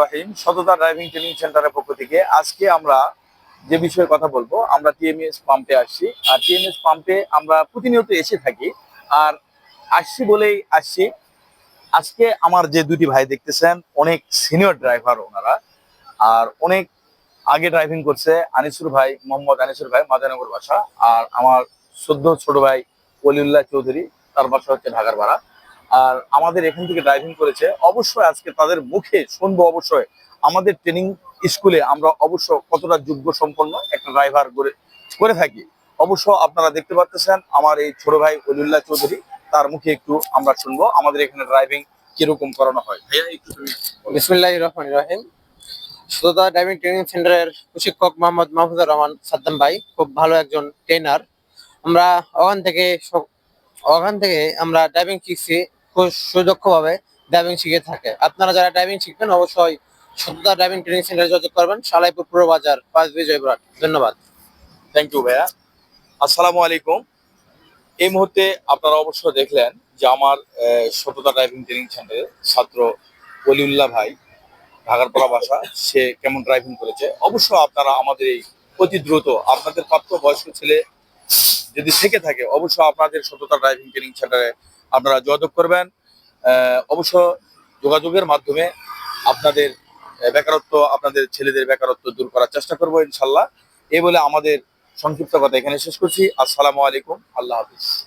রহিম, সততা driving training সেন্টারের পক্ষ থেকে আজকে আমরা যে বিষয়ে কথা বলব, আমরা টিএমএস পাম্পে আসছি। আর টিএমএস পাম্পে আমরা প্রতিনিয়ত এসে থাকি। আর আসছি বলেই আসছি, আজকে আমার যে দুটি ভাই দেখতেছেন, অনেক সিনিয়র ড্রাইভার ওনারা। আর অনেক আগে ড্রাইভিং করছে আনিসুর ভাই, মোহাম্মদ আনিসুর ভাই মাদানগর বাসা। আর আমার সদ্য ছোট ভাই অলিউল্লাহ চৌধুরী, তার বাসা হচ্ছে ঢাকার ভাড়া আর আমাদের এখান থেকে ড্রাইভিং করেছে, অবশ্যই আজকে তাদের মুখে শুনব অবশ্যই। আমাদের ট্রেনিং স্কুলে আমরা অবশ্য কতটা যোগ্য সম্পন্ন একটা ড্রাইভার করে করে থাকি। অবশ্য আপনারা দেখতে পাচ্ছেন আমার এই ছোট ভাই অলিউল্লাহ চৌধুরী, তার মুখে একটু আমরা শুনব, আমাদের এখানে ড্রাইভিং কীরকম করানো হয়। ভাইয়া, একটু। বিসমুল্লাহ রহমান রহিম। সুততা ড্রাইভিং ট্রেনিং সেন্টারের প্রশিক্ষক মোহাম্মদ মাহফুজুর রহমান সাদ্দাম ভাই, খুব ভালো একজন ট্রেনার আমরা ওখান থেকে ওখান থেকে আমরা ড্রাইভিং শিখছি। সুদক্ষভাবে ড্রাইভিং শিখে থাকে। আপনারা যারা ড্রাইভিং শিখবেন, অবশ্যই সততা ড্রাইভিং ট্রেনিং সেন্টারে যোগাযোগ করবেন। সালাইপুর পূর্ব বাজার, পাঁচ বিজয়পুরহাট ধন্যবাদ। থ্যাংক ইউ ভাইয়া। আসসালামু আলাইকুম। এই মুহূর্তে আপনারা অবশ্য দেখলেন যে আমার সততা ড্রাইভিং ট্রেনিং সেন্টারে ছাত্র অলিউল্লাহ ভাই ঢাকার পড়া বাসা সে কেমন ড্রাইভিং করেছে? অবশ্য আপনারা আমাদের এই অতি দ্রুত, আপনাদের প্রাপ্ত বয়স্ক ছেলে যদি থেকে থাকে, অবশ্য আপনাদের সততা ড্রাইভিং ট্রেনিং সেন্টারে আপনারা যোগাযোগ করবেন। অবশ্য যোগাযোগের মাধ্যমে আপনাদের বেকারত্ব, আপনাদের ছেলেদের বেকারত্ব দূর করার চেষ্টা করব ইনশাল্লাহ। এই বলে আমাদের সংক্ষিপ্ত কথা এখানে শেষ করছি। আসসালামু আলাইকুম। আল্লাহ হাফিজ।